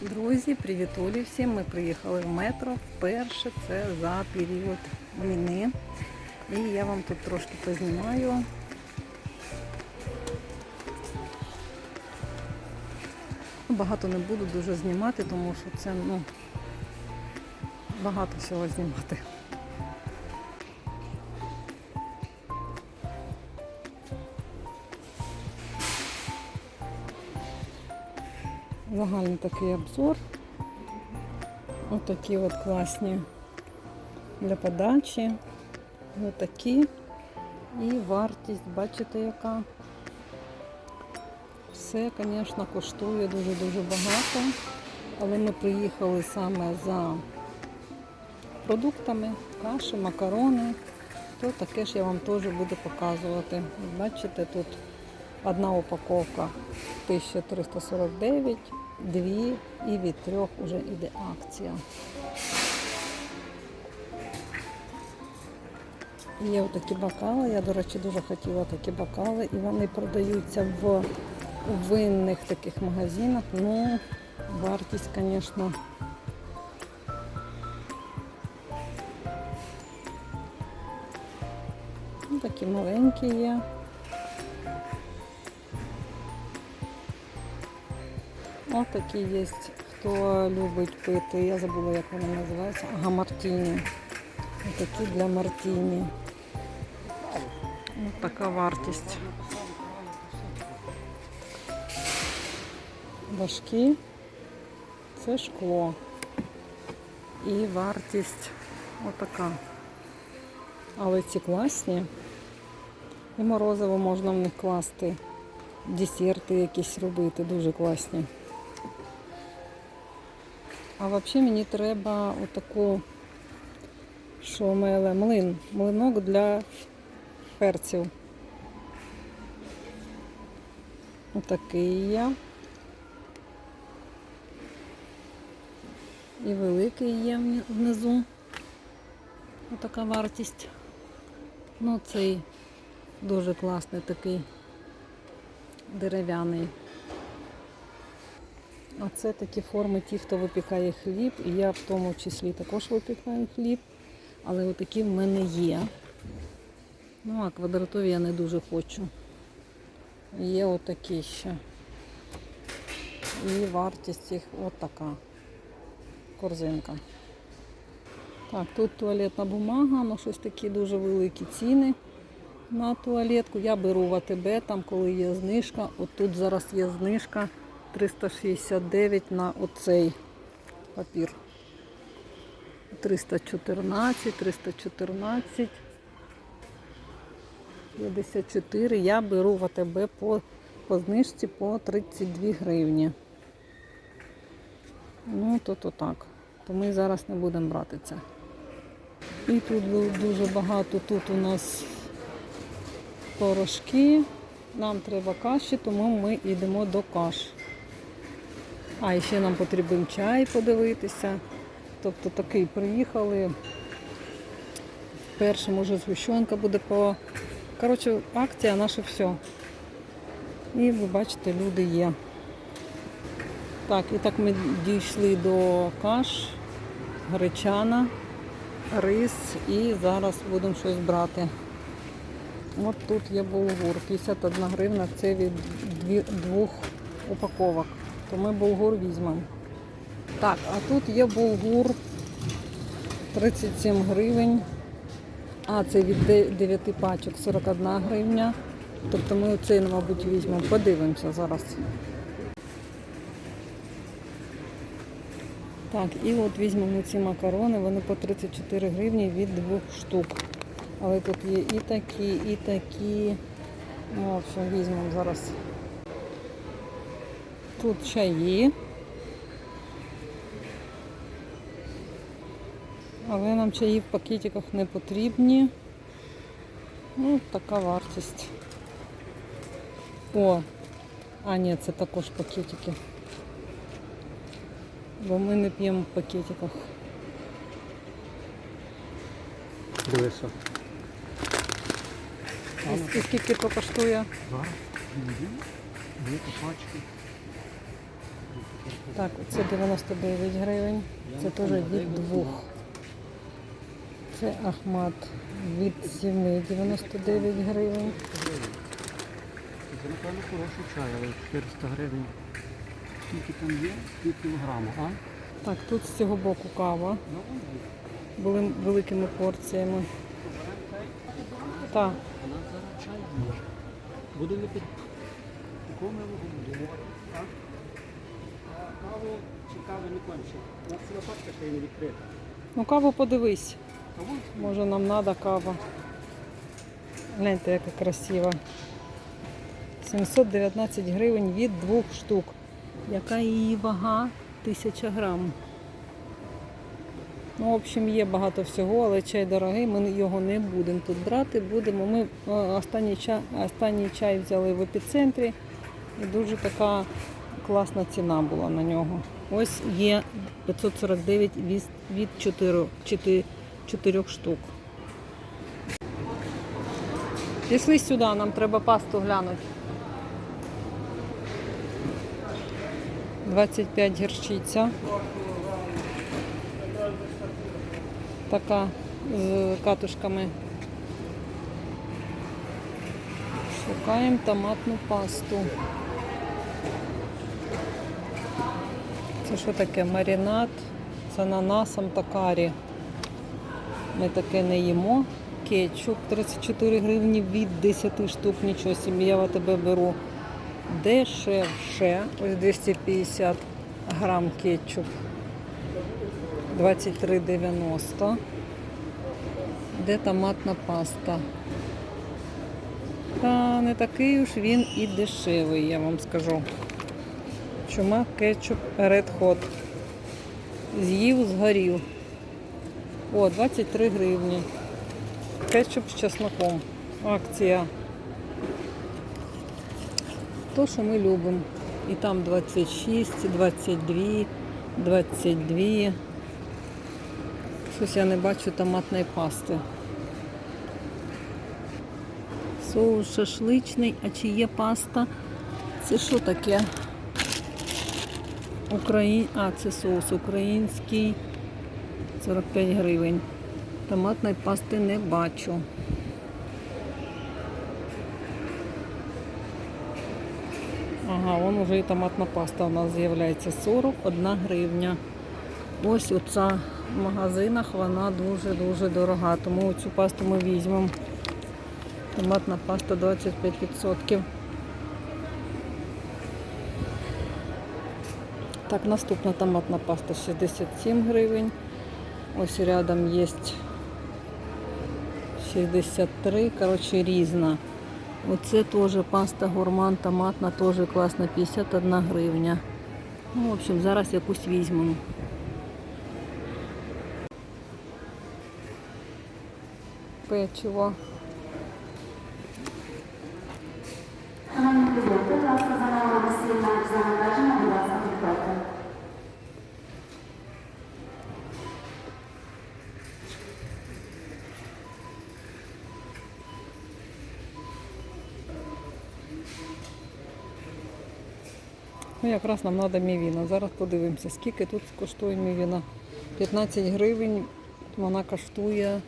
Друзі, привітулі всім. Ми приїхали в метро вперше це за період війни. І я вам тут трошки познімаю. Ну, Багато не буду дуже знімати, тому що це ну, багато всього знімати. Загальний такий обзор. Ось такі от класні для подачі. Ось такі. І вартість, бачите, яка. Все, звісно, коштує дуже-дуже багато. Але ми приїхали саме за продуктами, каші, макарони. То таке ж я вам теж буду показувати. Бачите, тут одна упаковка 1349, дві і від трьох вже йде акція. Є отакі бокали. Я, до речі, дуже хотіла такі бокали, і вони продаються в винних таких магазинах. Ну, вартість, звісно. Такі маленькі є. Ось такі є, хто любить пити. Я забула, як вони називаються. Ага, мартіні. Ось такі для мартіні. Ось така вартість. Важкі. Це шкло. І вартість отака. Але ці класні. І морозиво можна в них класти. Десерти якісь робити, дуже класні. А взагалі мені треба отаку, що меле, млин, млинок для перців. Отакий є. І великий є внизу. Отака вартість. Ну, цей дуже класний такий дерев'яний. А це такі форми ті, хто випікає хліб. І я в тому числі також випікаю хліб. Але отакі в мене є. Ну, а квадратові я не дуже хочу. Є отакі ще. І вартість їх отака корзинка. Так, тут туалетна бумага, ну щось такі дуже великі ціни на туалетку. Я беру в АТБ, там коли є знижка. От тут зараз є знижка 369 на оцей папір. 314, 314, 54. Я беру в АТБ по, по знижці по 32 гривні. Ну, то то так. То ми зараз не будемо брати це. І тут дуже багато. Тут у нас порошки. Нам треба каші, тому ми йдемо до каш. А ще нам потрібен чай подивитися. Тобто такий приїхали. Перше, може, згущенка буде по. Коротше, акція наше все. І ви бачите, люди є. Так, і так ми дійшли до каш, гречана, рис і зараз будемо щось брати. От тут є булгур, 51 гривна, це від двох упаковок. То ми булгур візьмемо. Так, а тут є булгур 37 гривень. А, це від 9 пачок 41 гривня. Тобто ми оцей, мабуть, візьмемо. Подивимося зараз. Так, і от візьмемо ці макарони, вони по 34 гривні від двох штук. Але тут є і такі, і такі. Ну, в общем, візьмемо зараз. Тут чаї. Але нам чаї в пакетиках не потрібні. Ну, така вартість. О, а ні, це також пакетики. Бо ми не п'ємо в пакетиках. Дивися. І скільки то коштує? Зараз. Дві пачки. Так, це 99 гривень. Це теж від двох. Це Ахмат від 7 99 гривень. Це, напевно, хороший чай, але 400 гривень. Скільки там є? Пів кілограма, а? Так, тут з цього боку кава. Були великими порціями. Так, Вона зараз чай може. Будемо під... А Каву чи кави не конче? У нас ціла пачка ще й не відкрита. ну каву подивись. Вон Може нам треба кава. Гляньте, яка красива. 719 гривень від двох штук. Яка її вага? Тисяча грам. Ну, в общем, є багато всього, але чай дорогий, ми його не будемо тут брати. Будемо. Ми е, останній чай, останній чай взяли в епіцентрі і дуже така класна ціна була на нього. Ось є 549 від, від 4, 4, 4 штук. Пішли сюди, нам треба пасту глянути. 25 гірчиця. Така з катушками. Шукаємо томатну пасту. Це що таке? Маринад з ананасом та карі. Ми таке не їмо. Кетчуп 34 гривні від 10 штук, нічого собі, я в тебе беру дешевше. Ось 250 грам кетчуп. 23,90. Де томатна паста? Та не такий уж він і дешевий, я вам скажу. Чума кетчуп Red Hot. З'їв, згорів. О, 23 гривні. Кетчуп з чесноком. Акція. То, що ми любимо. І там 26, 22, 22. Щось я не бачу томатної пасти. Соус шашличний, а чи є паста? Це що таке? Украї... А, це соус український. 45 гривень. Томатної пасти не бачу. Ага, вон уже і томатна паста у нас з'являється 41 гривня. Ось оця в магазинах вона дуже-дуже дорога, тому цю пасту ми візьмемо. Томатна паста 25%. Так, наступна томатна паста 67 гривень. Ось рядом є 63, коротше, різна. Оце теж паста гурман томатна, теж класна, 51 гривня. Ну, в общем, зараз якусь візьмемо. Печиво. Ну, якраз нам треба мівіна. Зараз подивимося, скільки тут коштує мівіна. 15 гривень вона коштує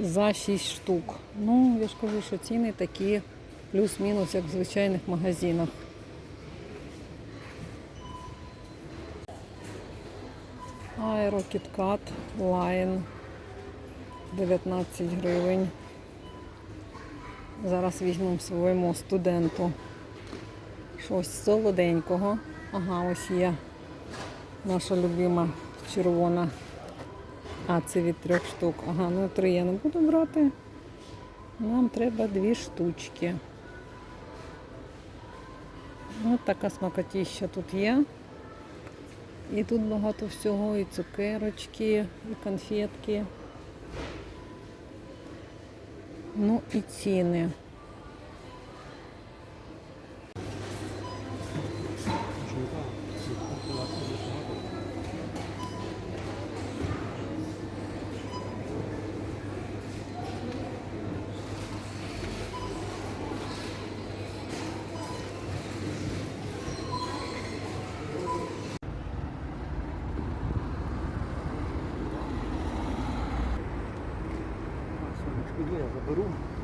за 6 штук. Ну, я ж кажу, що ціни такі плюс-мінус, як в звичайних магазинах. Аеро Кіткат Лайн 19 гривень. Зараз візьмемо своєму студенту щось солоденького. Ага, ось є наша любима червона. А, це від трьох штук. Ага, ну три я не буду брати. Нам треба дві штучки. Ось така смакотіща тут є. І тут багато всього, і цукерочки, і конфетки. Ну і ціни. room.